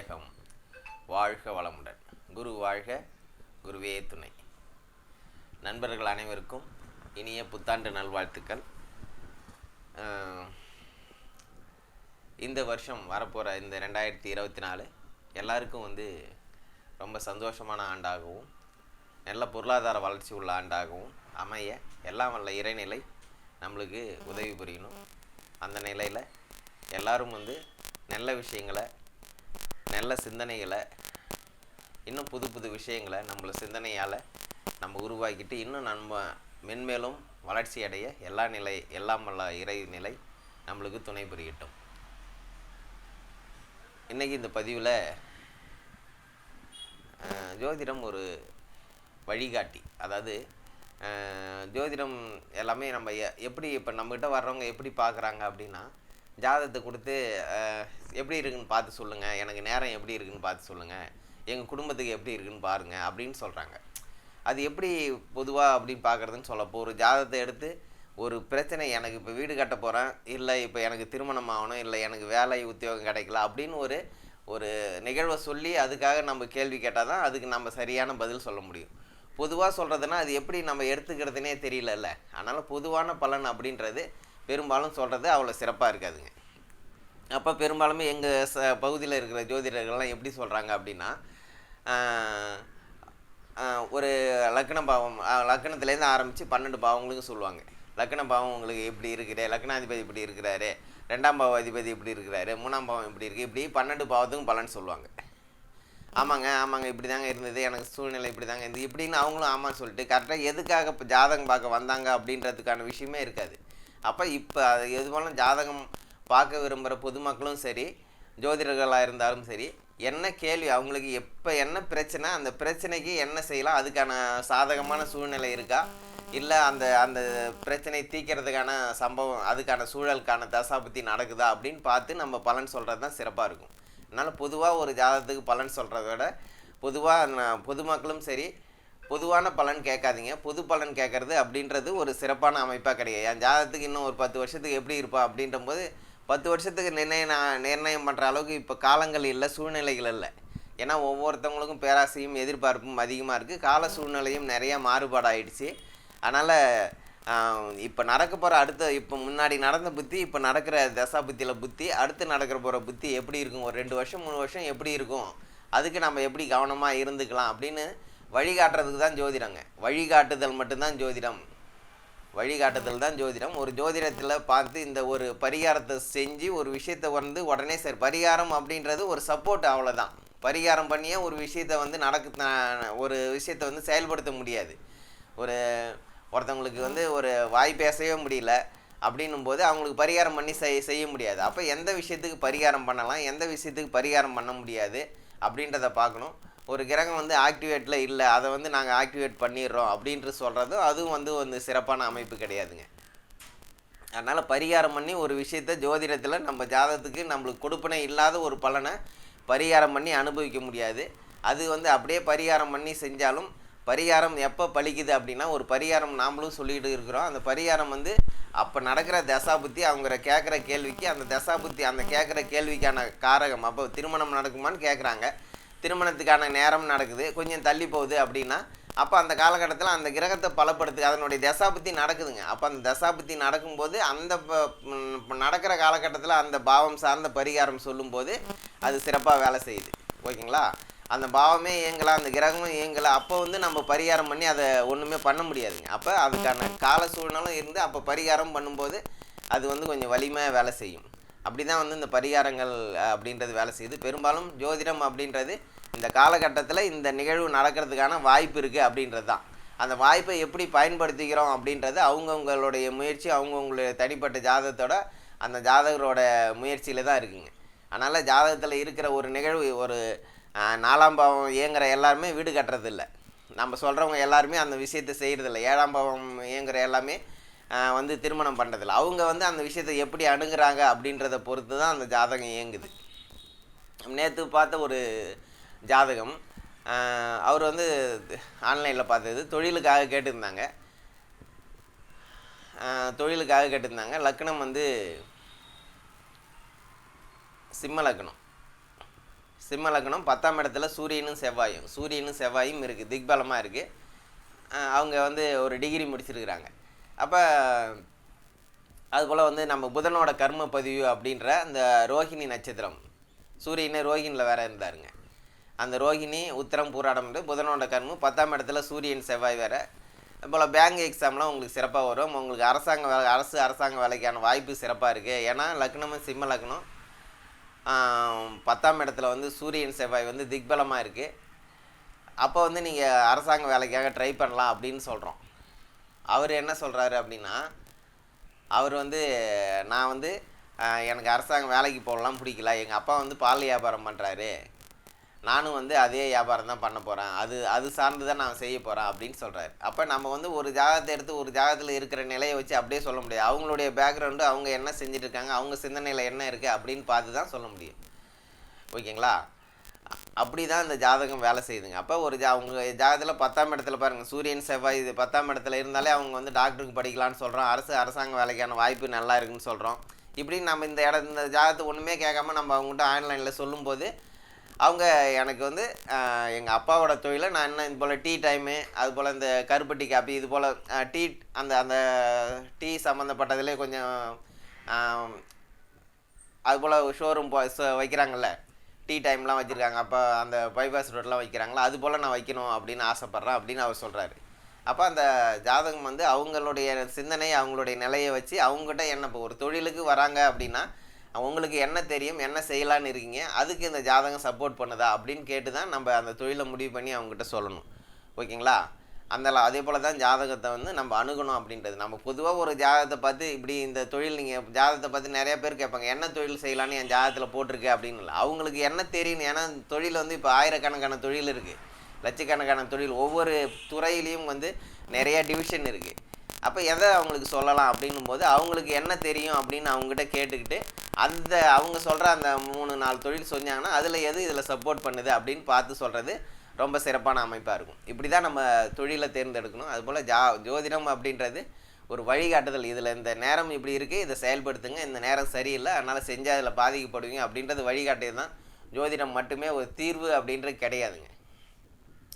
தாயகம் வாழ்க வளமுடன். குரு வாழ்க குருவே துணை. நண்பர்கள் அனைவருக்கும் இனிய புத்தாண்டு நல்வாழ்த்துக்கள். இந்த வருஷம் வரப்போகிற இந்த ரெண்டாயிரத்தி இருபத்தி நாலு எல்லாருக்கும் வந்து ரொம்ப சந்தோஷமான ஆண்டாகவும் நல்ல பொருளாதார வளர்ச்சி உள்ள ஆண்டாகவும் அமைய எல்லாம் வல்ல இறைநிலை நம்மளுக்கு உதவி புரியணும். அந்த நிலையில் எல்லாரும் வந்து நல்ல விஷயங்களை நல்ல சிந்தனைகளை இன்னும் புது புது விஷயங்களை நம்மள சிந்தனையால் நம்ம உருவாக்கிட்டு இன்னும் நம்ம மென்மேலும் வளர்ச்சி அடைய எல்லா நிலை எல்லாம் வல்ல இறை நிலை நம்மளுக்கு துணை புரியட்டும். இன்றைக்கி இந்த பதிவில் ஜோதிடம் ஒரு வழிகாட்டி. அதாவது ஜோதிடம் எல்லாமே நம்ம எ- எப்படி இப்போ நம்மக்கிட்ட வர்றவங்க எப்படி பார்க்குறாங்க அப்படின்னா ஜாதகத்தை கொடுத்து எப்படி இருக்குன்னு பார்த்து சொல்லுங்கள் எனக்கு நேரம் எப்படி இருக்குன்னு பார்த்து சொல்லுங்கள் எங்கள் குடும்பத்துக்கு எப்படி இருக்குன்னு பாருங்கள் அப்படின்னு சொல்கிறாங்க அது எப்படி பொதுவாக அப்படின்னு பார்க்குறதுன்னு சொல்லப்போ ஒரு ஜாதகத்தை எடுத்து ஒரு பிரச்சனை எனக்கு இப்போ வீடு கட்ட போகிறேன் இல்லை இப்போ எனக்கு திருமணம் ஆகணும் இல்லை எனக்கு வேலை உத்தியோகம் கிடைக்கல அப்படின்னு ஒரு ஒரு நிகழ்வை சொல்லி அதுக்காக நம்ம கேள்வி கேட்டால் தான் அதுக்கு நம்ம சரியான பதில் சொல்ல முடியும். பொதுவாக சொல்கிறதுனா அது எப்படி நம்ம எடுத்துக்கிறதுனே தெரியலல்ல. அதனால் பொதுவான பலன் அப்படின்றது பெரும்பாலும் சொல்கிறது அவ்வளோ சிறப்பாக இருக்காதுங்க. அப்போ பெரும்பாலுமே எங்கள் ச பகுதியில் இருக்கிற ஜோதிடர்கள்லாம் எப்படி சொல்கிறாங்க அப்படின்னா ஒரு லக்ன பாவம் ஆஹ், லக்னத்துலேருந்து ஆரம்பித்து பன்னெண்டு பாவங்களுக்கு சொல்லுவாங்க. லக்ன பாவம் உங்களுக்கு எப்படி இருக்குது? லக்னாதிபதி இப்படி இருக்கிறாரு. ரெண்டாம் பாவ அதிபதி இப்படி இருக்கிறாரு. மூணாம் பாவம் இப்படி இருக்குது இப்படி பன்னெண்டு பாவத்துக்கும் பலன் சொல்லுவாங்க. ஆமாங்க ஆமாங்க இப்படி தாங்க இருந்தது. எனக்கு சூழ்நிலை இப்படி தாங்க இருந்தது. இப்படின்னு அவங்களும் ஆமாம் சொல்லிட்டு கரெக்டாக எதுக்காக இப்போ ஜாதகம் பார்க்க வந்தாங்க அப்படின்றதுக்கான விஷயமே இருக்காது. அப்போ இப்போ அது போலும் ஜாதகம் பார்க்க விரும்புகிற பொதுமக்களும் சரி ஜோதிடர்களாக இருந்தாலும் சரி என்ன கேள்வி அவங்களுக்கு எப்போ என்ன பிரச்சனை அந்த பிரச்சனைக்கு என்ன செய்யலாம் அதுக்கான சாதகமான சூழ்நிலை இருக்கா? இல்லை அந்த அந்த பிரச்சனை தீக்கிறதுக்கான சம்பவம் அதுக்கான சூழலுக்கான தசாபத்தி நடக்குதா? அப்படின்னு பார்த்து நம்ம பலன் சொல்கிறது தான் சிறப்பாக இருக்கும். அதனால் பொதுவாக ஒரு ஜாதகத்துக்கு பலன் சொல்கிறத விட பொதுவாக பொதுமக்களும் சரி பொதுவான பலன் கேட்காதீங்க. பொது பலன் கேட்குறது அப்படின்றது ஒரு சிறப்பான அமைப்பாக கிடையாது. என் ஜாதகத்துக்கு இன்னும் ஒரு பத்து வருஷத்துக்கு எப்படி இருப்பா அப்படின்ற போது பத்து வருஷத்துக்கு நிர்ணயம் நான் நிர்ணயம் பண்ணுற அளவுக்கு இப்போ காலங்கள் இல்லை சூழ்நிலைகள் இல்லை. ஏன்னா ஒவ்வொருத்தவங்களுக்கும் பேராசையும் எதிர்பார்ப்பும் அதிகமாக இருக்குது கால சூழ்நிலையும் நிறையா மாறுபாடாயிடுச்சு. அதனால் இப்போ நடக்க போகிற அடுத்த இப்போ முன்னாடி நடந்த புத்தி இப்போ நடக்கிற தசா புத்தியில் புத்தி அடுத்து நடக்கிற போகிற புத்தி எப்படி இருக்கும்? ஒரு ரெண்டு வருஷம் மூணு வருஷம் எப்படி இருக்கும்? அதுக்கு நம்ம எப்படி கவனமாக இருந்துக்கலாம்? அப்படின்னு வழிகாட்டுறதுக்கு தான் ஜோதிடங்க. வழிகாட்டுதல் மட்டும்தான் ஜோதிடம். வழிகாட்டுதல் தான் ஜோதிடம். ஒரு ஜோதிடத்தில் பார்த்து இந்த ஒரு பரிகாரத்தை செஞ்சு ஒரு விஷயத்தை வந்து உடனே சரி பரிகாரம் அப்படின்றது ஒரு சப்போர்ட் அவ்வளோதான் பரிகாரம் பண்ணியே ஒரு விஷயத்தை வந்து நடக்க ஒரு விஷயத்தை வந்து செயல்படுத்த முடியாது. ஒரு ஒருத்தவங்களுக்கு வந்து ஒரு வாய் பேசவே முடியல அப்படின்னும் போது அவங்களுக்கு பரிகாரம் பண்ணி செய் செய்ய முடியாது. அப்போ எந்த விஷயத்துக்கு பரிகாரம் பண்ணலாம்? எந்த விஷயத்துக்கு பரிகாரம் பண்ண முடியாது? அப்படின்றத பார்க்கணும். ஒரு கிரகம் வந்து ஆக்டிவேட்டில் இல்லை அதை வந்து நாங்கள் ஆக்டிவேட் பண்ணிடுறோம் அப்படின்ட்டு சொல்கிறதும் அதுவும் வந்து வந்து சிறப்பான அமைப்பு கிடையாதுங்க. அதனால் பரிகாரம் பண்ணி ஒரு விஷயத்த ஜோதிடத்தில் நம்ம ஜாதகத்துக்கு நம்மளுக்கு கொடுப்பனை இல்லாத ஒரு பலனை பரிகாரம் பண்ணி அனுபவிக்க முடியாது. அது வந்து அப்படியே பரிகாரம் பண்ணி செஞ்சாலும் பரிகாரம் எப்போ பலிக்குது அப்படின்னா ஒரு பரிகாரம் நாமளும் சொல்லிகிட்டு இருக்கிறோம். அந்த பரிகாரம் வந்து அப்போ நடக்கிற தசாபுத்தி அவங்க கேட்குற கேள்விக்கு அந்த தசாபுத்தி அந்த கேட்குற கேள்விக்கான காரகம். அப்போ திருமணம் நடக்குமான்னு கேட்குறாங்க திருமணத்துக்கான நேரம் நடக்குது. கொஞ்சம் தள்ளி போகுது அப்படின்னா அப்போ அந்த காலகட்டத்தில் அந்த கிரகத்தை பலப்படுத்து அதனுடைய தசாபுத்தி நடக்குதுங்க. அப்போ அந்த தசாபுத்தி நடக்கும்போது அந்த ப- நடக்கிற காலகட்டத்தில் அந்த பாவம் சார்ந்த பரிகாரம் சொல்லும்போது அது சிறப்பாக வேலை செய்யுது. ஓகேங்களா? அந்த பாவமே இயங்கலாம் அந்த கிரகமும் இயங்கலை அப்போ வந்து நம்ம பரிகாரம் பண்ணி அதை ஒன்றுமே பண்ண முடியாதுங்க. அப்போ அதுக்கான கால சூழ்நிலும் இருந்து அப்போ பரிகாரம் பண்ணும்போது அது வந்து கொஞ்சம் வலிமையாக வேலை செய்யும். அப்படி தான் வந்து இந்த பரிகாரங்கள் அப்படின்றது வேலை செய்யுது. பெரும்பாலும் ஜோதிடம் அப்படின்றது இந்த காலகட்டத்தில் இந்த நிகழ்வு நடக்கிறதுக்கான வாய்ப்பு இருக்குது அப்படின்றது தான் அந்த வாய்ப்பை எப்படி பயன்படுத்திக்கிறோம் அப்படின்றது அவங்கவுங்களுடைய முயற்சி அவங்கவுங்களுடைய தனிப்பட்ட ஜாதகத்தோட அந்த ஜாதகரோட முயற்சியில் தான் இருக்குங்க. அதனால் ஜாதகத்தில் இருக்கிற ஒரு நிகழ்வு ஒரு நாலாம் பாவம் இயங்குற எல்லாருமே வீடு கட்டுறதில்ல. நம்ம சொல்கிறவங்க எல்லாருமே அந்த விஷயத்தை செய்கிறதில்ல ஏழாம் பாவம் இயங்குற எல்லாமே வந்து திருமணம் பண்ணுறதில்ல அவங்க வந்து அந்த விஷயத்தை எப்படி அணுகிறாங்க அப்படின்றத பொறுத்து தான் அந்த ஜாதகம் இயங்குது. நேற்று பார்த்த ஒரு ஜாதகம் அவர் வந்து ஆன்லைனில் பார்த்தது. தொழிலுக்காக கேட்டிருந்தாங்க. தொழிலுக்காக கேட்டிருந்தாங்க. லக்னம் வந்து சிம்ம லக்னம். சிம்ம லக்னம் பத்தாம் இடத்துல சூரியனும் செவ்வாயும். சூரியனும் செவ்வாயும் இருக்குது திக்பலமாக இருக்குது அவங்க வந்து ஒரு டிகிரி முடிச்சிருக்கிறாங்க. அப்போ அதுபோல் வந்து நம்ம புதனோட கர்ம பதிவு அப்படின்ற அந்த ரோஹிணி நட்சத்திரம். சூரியனே ரோஹிணியில் வேறு இருந்தாருங்க. அந்த ரோஹிணி உத்தரம் பூராடம் புதனோட கர்மம். பத்தாம் இடத்துல சூரியன் செவ்வாய் வேறு. போல் பேங்க் எக்ஸாம்லாம் உங்களுக்கு சிறப்பாக வரும். உங்களுக்கு அரசாங்க வேலை அரசு அரசாங்க வேலைக்கான வாய்ப்பு சிறப்பாக இருக்குது ஏன்னா லக்னமும் சிம்ம லக்னம். பத்தாம் இடத்துல வந்து சூரியன் செவ்வாய் வந்து திக்பலமாக இருக்குது அப்போ வந்து நீங்கள் அரசாங்க வேலைக்காக ட்ரை பண்ணலாம் அப்படின்னு சொல்கிறோம் அவர் என்ன சொல்கிறாரு அப்படின்னா அவர் வந்து நான் வந்து எனக்கு அரசாங்க வேலைக்கு போகலாம் பிடிக்கல. எங்கள் அப்பா வந்து பால் வியாபாரம் பண்ணுறாரு நானும் வந்து அதே வியாபாரம் தான் பண்ண போகிறேன் அது அது சார்ந்து தான் நான் செய்ய போகிறேன் அப்படின்னு சொல்கிறாரு அப்போ நம்ம வந்து ஒரு ஜாதகத்தை எடுத்து ஒரு ஜாதகத்தில் இருக்கிற நிலையை வச்சு அப்படியே சொல்ல முடியாது. அவங்களுடைய பேக்ரவுண்டு அவங்க என்ன செஞ்சுட்ருக்காங்க அவங்க சிந்தனையில் என்ன இருக்குது அப்படின்னு பார்த்து தான் சொல்ல முடியும். ஓகேங்களா? அப்படி தான் இந்த ஜாதகம் வேலை செய்யுதுங்க. அப்போ ஒரு ஜா அவங்க ஜாதகத்தில் பத்தாம் இடத்துல பாருங்கள் சூரியன் செவ்வாய் இது பத்தாம் இடத்துல இருந்தாலே அவங்க வந்து டாக்டருக்கு படிக்கலாம்னு சொல்கிறோம் அரசு அரசாங்க வேலைக்கான வாய்ப்பு நல்லா இருக்குன்னு சொல்கிறோம் இப்படி நம்ம இந்த இடம் இந்த ஜாதகத்தை ஒன்றுமே கேட்காம நம்ம அவங்ககிட்ட ஆன்லைனில் சொல்லும்போது அவங்க எனக்கு வந்து எங்கள் அப்பாவோட தொழிலை நான் என்ன இது போல் டீ டைமு அது போல் இந்த கருப்பட்டி காப்பி இது போல் டீ அந்த அந்த டீ சம்மந்தப்பட்டதுலேயே கொஞ்சம் அது அதுபோல் ஷோரூம் போ வைக்கிறாங்கல்ல. டீ டைம்லாம் வச்சுருக்காங்க. அப்போ அந்த பைபாஸ் ரோட்லாம் வைக்கிறாங்களா? அது போல் நான் வைக்கணும் அப்படின்னு ஆசைப்பட்றேன் அப்படின்னு அவர் சொல்கிறாரு அப்போ அந்த ஜாதகம் வந்து அவங்களுடைய சிந்தனை அவங்களுடைய நிலையை வச்சு அவங்ககிட்ட என்ன இப்போ ஒரு தொழிலுக்கு வராங்க அப்படின்னா அவங்களுக்கு என்ன தெரியும் என்ன செய்யலான்னு இருக்கீங்க அதுக்கு இந்த ஜாதகம் சப்போர்ட் பண்ணுதா அப்படின்னு கேட்டு தான் நம்ம அந்த தொழிலை முடிவு பண்ணி அவங்ககிட்ட சொல்லணும். ஓகேங்களா? அந்த அதே போல் தான் ஜாதகத்தை வந்து நம்ம அணுகணும் அப்படின்றது. நம்ம பொதுவாக ஒரு ஜாதகத்தை பார்த்து இப்படி இந்த தொழில் நீங்கள் ஜாதகத்தை பார்த்து நிறைய பேர் கேட்பாங்க என்ன தொழில் செய்யலான்னு என் ஜாதகத்தில் போட்டிருக்கு? அப்படின்னு இல்லை. அவங்களுக்கு என்ன தெரியும் ஏன்னா தொழில் வந்து இப்போ ஆயிரக்கணக்கான தொழில் இருக்குது லட்சக்கணக்கான தொழில். ஒவ்வொரு துறையிலையும் வந்து நிறைய டிவிஷன் இருக்குது அப்போ எதை அவங்களுக்கு சொல்லலாம் அப்படின்னும் போது அவங்களுக்கு என்ன தெரியும் அப்படின்னு அவங்ககிட்ட கேட்டுக்கிட்டு அந்த அவங்க சொல்கிற அந்த மூணு நாலு தொழில் சொன்னாங்கன்னா அதில் எது இதில் சப்போர்ட் பண்ணுது அப்படின்னு பார்த்து சொல்கிறது ரொம்ப சிறப்பான அமைப்பாக இருக்கும். இப்படி தான் நம்ம தொழிலை தேர்ந்தெடுக்கணும். அதுபோல் ஜா ஜோதிடம் அப்படின்றது ஒரு வழிகாட்டுதல். இதில் இந்த நேரம் இப்படி இருக்குது இதை செயல்படுத்துங்க. இந்த நேரம் சரியில்லை அதனால் செஞ்சால் அதில் பாதிக்கப்படுவீங்க அப்படின்றது வழிகாட்டியது தான். ஜோதிடம் மட்டுமே ஒரு தீர்வு அப்படின்றது கிடையாதுங்க.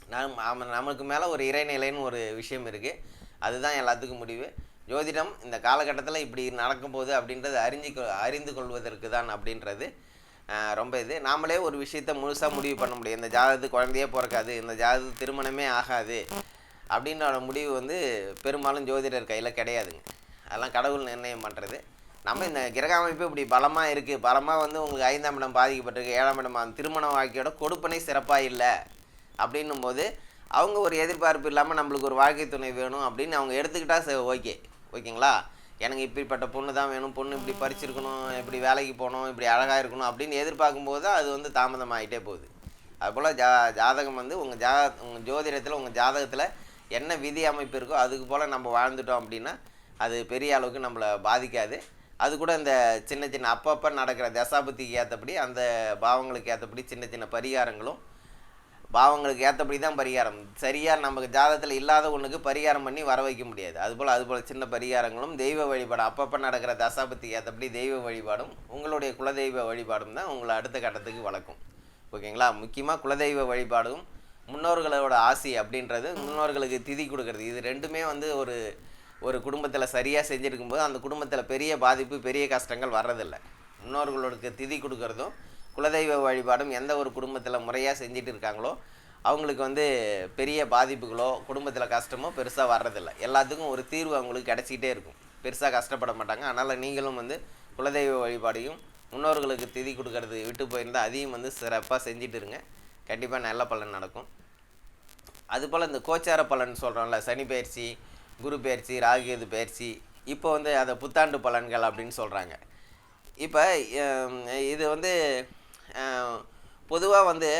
நம் ஆம- நமக்கு மேலே ஒரு இறைநிலைன்னு ஒரு விஷயம் இருக்குது அதுதான் எல்லாத்துக்கும் முடிவு. ஜோதிடம் இந்த காலகட்டத்தில் இப்படி நடக்கும்போது அப்படின்றது அறிஞ்சு கொ- அறிந்து கொள்வதற்கு தான் அப்படின்றது. ரொம்ப இது. நாமளே ஒரு விஷயத்த முழுசாக முடிவு பண்ண முடியும். இந்த ஜாதகத்துக்கு குழந்தையே பிறக்காது. இந்த ஜாதகத்து திருமணமே ஆகாது அப்படின்ற முடிவு வந்து பெரும்பாலும் ஜோதிடர் கையில் கிடையாதுங்க. அதெல்லாம் கடவுள் நிர்ணயம் பண்ணுறது நம்ம இந்த கிரக அமைப்பு இப்படி பலமாக இருக்குது பலமாக வந்து உங்களுக்கு ஐந்தாம் இடம் பாதிக்கப்பட்டிருக்கு. ஏழாம் இடம் அந்த திருமண வாழ்க்கையோட கொடுப்பனை சிறப்பாக இல்லை அப்படின்னும் போது அவங்க ஒரு எதிர்பார்ப்பு இல்லாமல் நம்மளுக்கு ஒரு வாழ்க்கை துணை வேணும் அப்படின்னு அவங்க எடுத்துக்கிட்டால் ஓகே. ஓகேங்களா? எனக்கு இப்படிப்பட்ட பொண்ணு தான் வேணும் பொண்ணு இப்படி பறிச்சிருக்கணும் இப்படி வேலைக்கு போகணும் இப்படி அழகாக இருக்கணும் அப்படின்னு எதிர்பார்க்கும்போது அது வந்து தாமதமாகிட்டே போகுது. அதுபோல் ஜா ஜாதகம் வந்து உங்கள் ஜா உங்கள் ஜோதிடத்தில் உங்கள் ஜாதகத்தில் என்ன விதி அமைப்பு இருக்கோ அதுக்கு போல் நம்ம வாழ்ந்துட்டோம் அப்படின்னா அது பெரிய அளவுக்கு நம்மளை பாதிக்காது. அது கூட இந்த சின்ன சின்ன அப்பப்போ நடக்கிற தசாபுத்திக்கு ஏற்றபடி அந்த பாவங்களுக்கு ஏற்றபடி சின்ன சின்ன பரிகாரங்களும் பாவங்களுக்கு ஏற்றபடி தான் பரிகாரம். சரியாக நமக்கு ஜாதகத்தில் இல்லாத ஒன்றுக்கு பரிகாரம் பண்ணி வர வைக்க முடியாது. அதுபோல் அதுபோல் சின்ன பரிகாரங்களும் தெய்வ வழிபாடு. அப்பப்போ நடக்கிற தசாபத்துக்கு ஏற்றபடி தெய்வ வழிபாடும் உங்களுடைய குலதெய்வ வழிபாடும் தான் உங்களை அடுத்த கட்டத்துக்கு வளர்க்கும். ஓகேங்களா? முக்கியமாக குலதெய்வ வழிபாடும் முன்னோர்களோட ஆசி அப்படின்றது முன்னோர்களுக்கு திதி கொடுக்கறது. இது ரெண்டுமே வந்து ஒரு ஒரு குடும்பத்தில் சரியாக செஞ்சுருக்கும்போது அந்த குடும்பத்தில் பெரிய பாதிப்பு பெரிய கஷ்டங்கள் வர்றதில்லை. முன்னோர்களுக்கு திதி கொடுக்கறதும் குலதெய்வ வழிபாடும் எந்த ஒரு குடும்பத்தில் முறையாக செஞ்சுட்டு இருக்காங்களோ அவங்களுக்கு வந்து பெரிய பாதிப்புகளோ குடும்பத்தில் கஷ்டமோ பெருசாக வர்றதில்லை. எல்லாத்துக்கும் ஒரு தீர்வு அவங்களுக்கு கிடச்சிக்கிட்டே இருக்கும். பெருசாக கஷ்டப்பட மாட்டாங்க. அதனால் நீங்களும் வந்து குலதெய்வ வழிபாடையும் முன்னோர்களுக்கு திதி கொடுக்கறது விட்டு போயிருந்தால் அதையும் வந்து சிறப்பாக செஞ்சுட்டு இருங்க. கண்டிப்பாக நல்ல பலன் நடக்கும். அதுபோல் இந்த கோச்சார பலன் சொல்கிறோம்ல சனி பயிற்சி குரு பயிற்சி ராகுகேது பயிற்சி இப்போ வந்து அதை புத்தாண்டு பலன்கள் அப்படின்னு சொல்கிறாங்க இப்போ இது வந்து பொதுவாக வந்து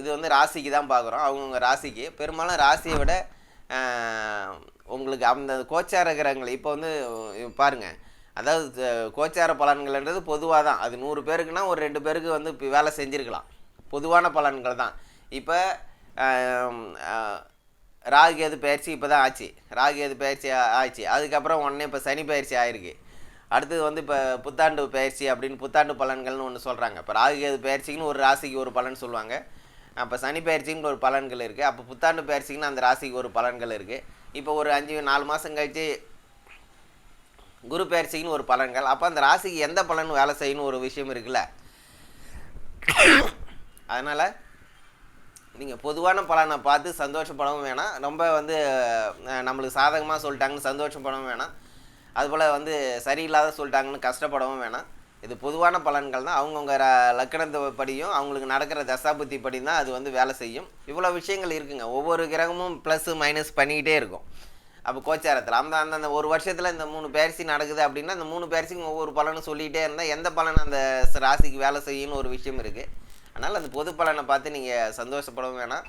இது வந்து ராசிக்கு தான் பார்க்குறோம் அவங்கவுங்க ராசிக்கு. பெரும்பாலும் ராசியை விட உங்களுக்கு அந்த கோச்சார கிரகங்கள் இப்போ வந்து பாருங்கள் பாருங்க. அதாவது கோச்சார பலன்கள்ன்றது பொதுவாக தான். அது நூறு பேருக்குன்னா ஒரு ரெண்டு பேருக்கு வந்து இப்போ வேலை செஞ்சுருக்கலாம். பொதுவான பலன்கள் தான். இப்போ ராகுகேது பயிற்சி இப்போ தான் ஆச்சு ராகுகேது பயிற்சி ஆச்சு. அதுக்கப்புறம் உடனே இப்போ சனி பயிற்சி ஆயிருக்கு. அடுத்தது வந்து இப்போ புத்தாண்டு பயிற்சி அப்படின்னு புத்தாண்டு பலன்கள்னு ஒன்று சொல்கிறாங்க இப்போ ராகுகேது பயிற்சிக்குன்னு ஒரு ராசிக்கு ஒரு பலன் சொல்லுவாங்க. அப்போ சனி பயிற்சின்னு ஒரு பலன்கள் இருக்குது அப்போ புத்தாண்டு பயிற்சிக்குன்னு அந்த ராசிக்கு ஒரு பலன்கள் இருக்குது இப்போ ஒரு அஞ்சு நாலு மாதம் கழித்து குரு பயிற்சிக்குன்னு ஒரு பலன்கள். அப்போ அந்த ராசிக்கு எந்த பலன் வேலை செய்யணும் ஒரு விஷயம் இருக்குல்ல? அதனால் நீங்கள் பொதுவான பலனை பார்த்து சந்தோஷப்படவும் வேணாம். ரொம்ப வந்து நம்மளுக்கு சாதகமாக சொல்லிட்டாங்கன்னு சந்தோஷப்படவும் வேணாம். அதுபோல் வந்து சரியில்லாத சொல்லிட்டாங்கன்னு கஷ்டப்படவும் வேணாம். இது பொதுவான பலன்கள் தான். அவங்கவுங்க லக்கணத்தை படியும் அவங்களுக்கு நடக்கிற தசாபுத்தி படி தான் அது வந்து வேலை செய்யும். இவ்வளோ விஷயங்கள் இருக்குங்க. ஒவ்வொரு கிரகமும் ப்ளஸ் மைனஸ் பண்ணிக்கிட்டே இருக்கும். அப்போ கோச்சாரத்தில் அந்த அந்த அந்த ஒரு வருஷத்தில் இந்த மூணு பேரிசி நடக்குது அப்படின்னா அந்த மூணு பேரிசிக்கும் ஒவ்வொரு பலனும் சொல்லிகிட்டே இருந்தால் எந்த பலன் அந்த ராசிக்கு வேலை செய்யும்னு ஒரு விஷயம் இருக்குது அதனால் அந்த பொது பலனை பார்த்து நீங்கள் சந்தோஷப்படவும் வேணாம்.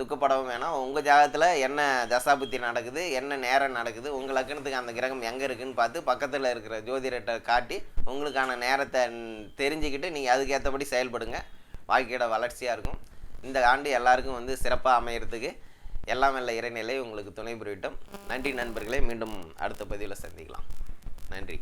துக்கப்படவும் வேணாம். உங்கள் ஜாதகத்தில் என்ன தசாபுத்தி நடக்குது? என்ன நேரம் நடக்குது? உங்கள் லக்கணத்துக்கு அந்த கிரகம் எங்கே இருக்குதுன்னு பார்த்து பக்கத்தில் இருக்கிற ஜோதிடத்தை காட்டி உங்களுக்கான நேரத்தை தெரிஞ்சுக்கிட்டு நீங்கள் அதுக்கேற்றபடி செயல்படுங்க. வாழ்க்கையோட வளர்ச்சியாக இருக்கும். இந்த ஆண்டு எல்லாருக்கும் வந்து சிறப்பாக அமையறதுக்கு எல்லாம் வல்ல இறைநிலை உங்களுக்கு துணை புரியட்டும். நன்றி நண்பர்களே. மீண்டும் அடுத்த பதிவில் சந்திக்கலாம். நன்றி.